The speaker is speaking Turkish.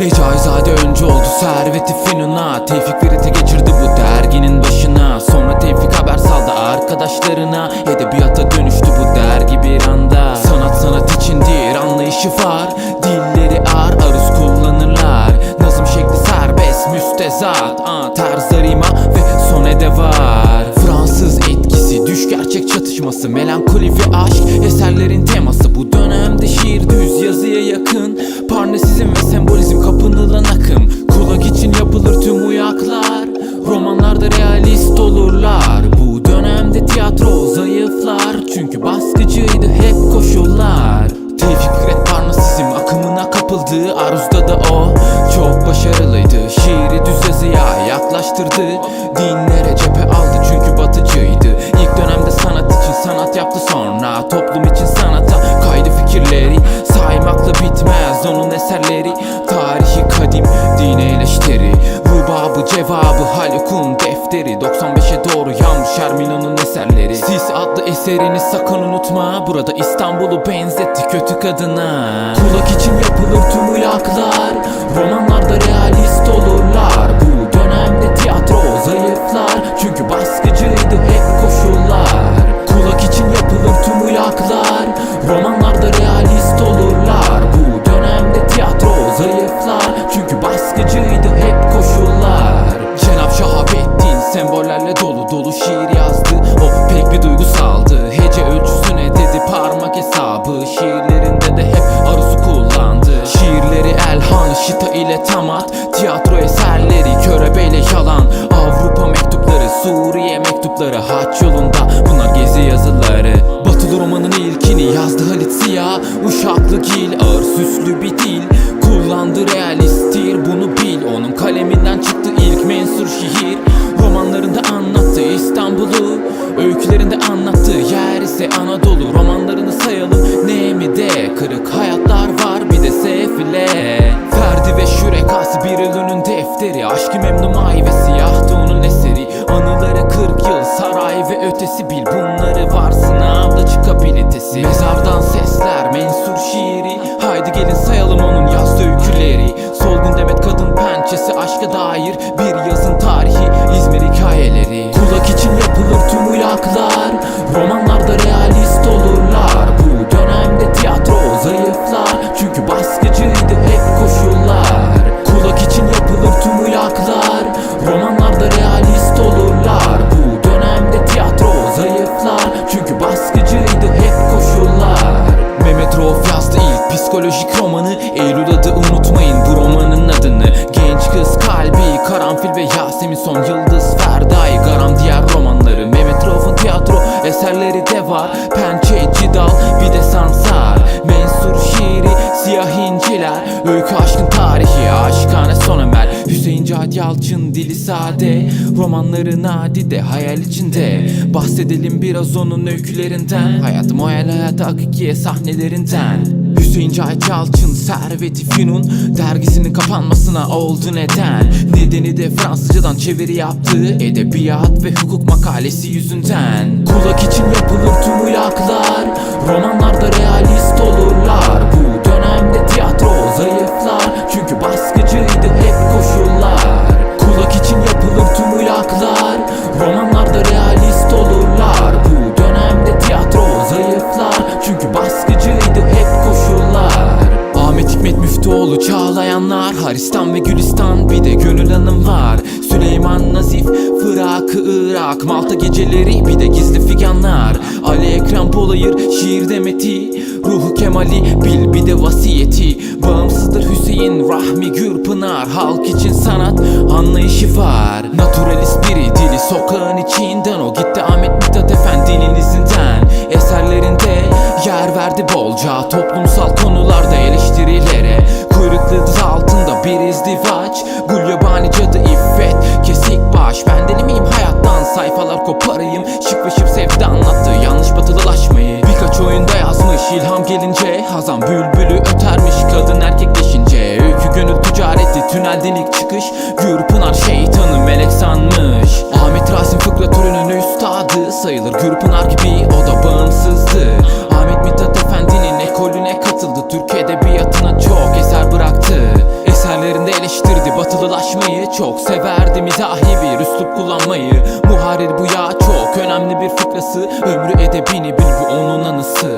Recaizade önce oldu serveti finuna Tevfik Ferit'e geçirdi bu derginin başına. Sonra Tevfik haber saldı arkadaşlarına. Edebiyata dönüştü bu dergi bir anda. Sanat sanat içindir anlayışı var. Dilleri ağır aruz kullanırlar. Nazım şekli serbest müstezat. Ah, Tarzda ve sonede var. Fransız etkisi düş gerçek çatışması. Melankoli ve aşk eserlerin teması. Bu dönemde şiir düz yazıya yakın Parnesizm ve sembolizm kapınılan akım. Kulak için yapılır tüm uyaklar. Romanlarda realist olurlar. Bu dönemde tiyatro zayıflar. Çünkü baskıcıydı hep koşullar. Tevfik Fikret Parnasizm akımına kapıldı. Aruz'da da o çok başarılıydı. Şiiri düz yazıya yaklaştırdı defteri. 95'e doğru yağmış Ermino'nun eserleri. Sis adlı eserini sakın unutma. Burada İstanbul'u benzetti kötü kadına. Kulak için yapılır tüm uyaklar O pek bir duygusaldı. Hece ölçüsüne dedi parmak hesabı. Şiirlerinde de hep aruz kullandı. Şiirleri Elhan Şita ile Tamat Tiyatro eserleri Körebeyle yalan Avrupa mektupları Suriye mektupları Haç yolunda bunlar gezi yazıları. Batılı romanın ilkini yazdı Halit Ziya. Uşaklı gil ağır süslü bir dil. Kullandı realisttir bunu bil. Onun kaleminden çıktı ilk mensur şiir ise Anadolu Romanlarını sayalım. Ne mi de Kırık hayatlar var bir de sefile. Ferdi ve şürekası bir ölünün defteri. Aşkı memnun ay ve siyahtı siyah inciler Öykü aşkın tarihi aşkane son Ömer. Hüseyin Cahit Yalçın dili sade. Romanları nadide hayal içinde. Bahsedelim biraz onun öykülerinden. Hayatım hayal hayatı hakikiye sahnelerinden. Hüseyin Cahit Yalçın Serveti Fünun. Dergisinin kapanmasına oldu neden? Nedeni de Fransızcadan çeviri yaptığı Edebiyat ve hukuk makalesi yüzünden. Kulak için yapılır tüm uyaklar. Romanlarda realist olurlar. Bu dönemde tiyatro zayıflar. Çünkü baskıcıydı hep koşullar. Kulak için yapılır tüm uyaklar Romanlarda realist olurlar. Bu dönemde tiyatro zayıflar. Çünkü baskıcıydı hep koşullar. Ahmet Hikmet Müftüoğlu Çağlayanlar. Haristan ve Gülistan bir de Gönül Hanım var Süleyman Nazif Fırakı Irak. Malta geceleri bir de gizli figanlar. Ali Ekrem Polayır şiir demeti. Ruhu Kemali bil bir de vasiyeti. Bağımsızdır Hüseyin Rahmi Gürpınar. Halk için sanat anlayışı var. Naturalist biri dili sokağın içinden. O gitti Ahmet Mithat Efendi'nin izinden. Eserlerinde yer verdi bolca. Toplumsal konularda Hazan bülbülü ötermiş kadın erkekleşince Öykü gönül ticareti tünelden ilk çıkış. Gürpınar şeytanı melek sanmış. Ahmet Rasim fıkra türünün üstadı Sayılır. Gürpınar gibi o da bağımsızdı. Ahmet Mithat Efendi'nin ekolüne katıldı. Türk edebiyatına çok eser bıraktı. Eserleri severdi batılılaşmayı Çok severdi. Mizahi bir üslup kullanmayı. Muharir bu ya çok önemli bir fıkrası. Ömrü edebini bil bu onun anısı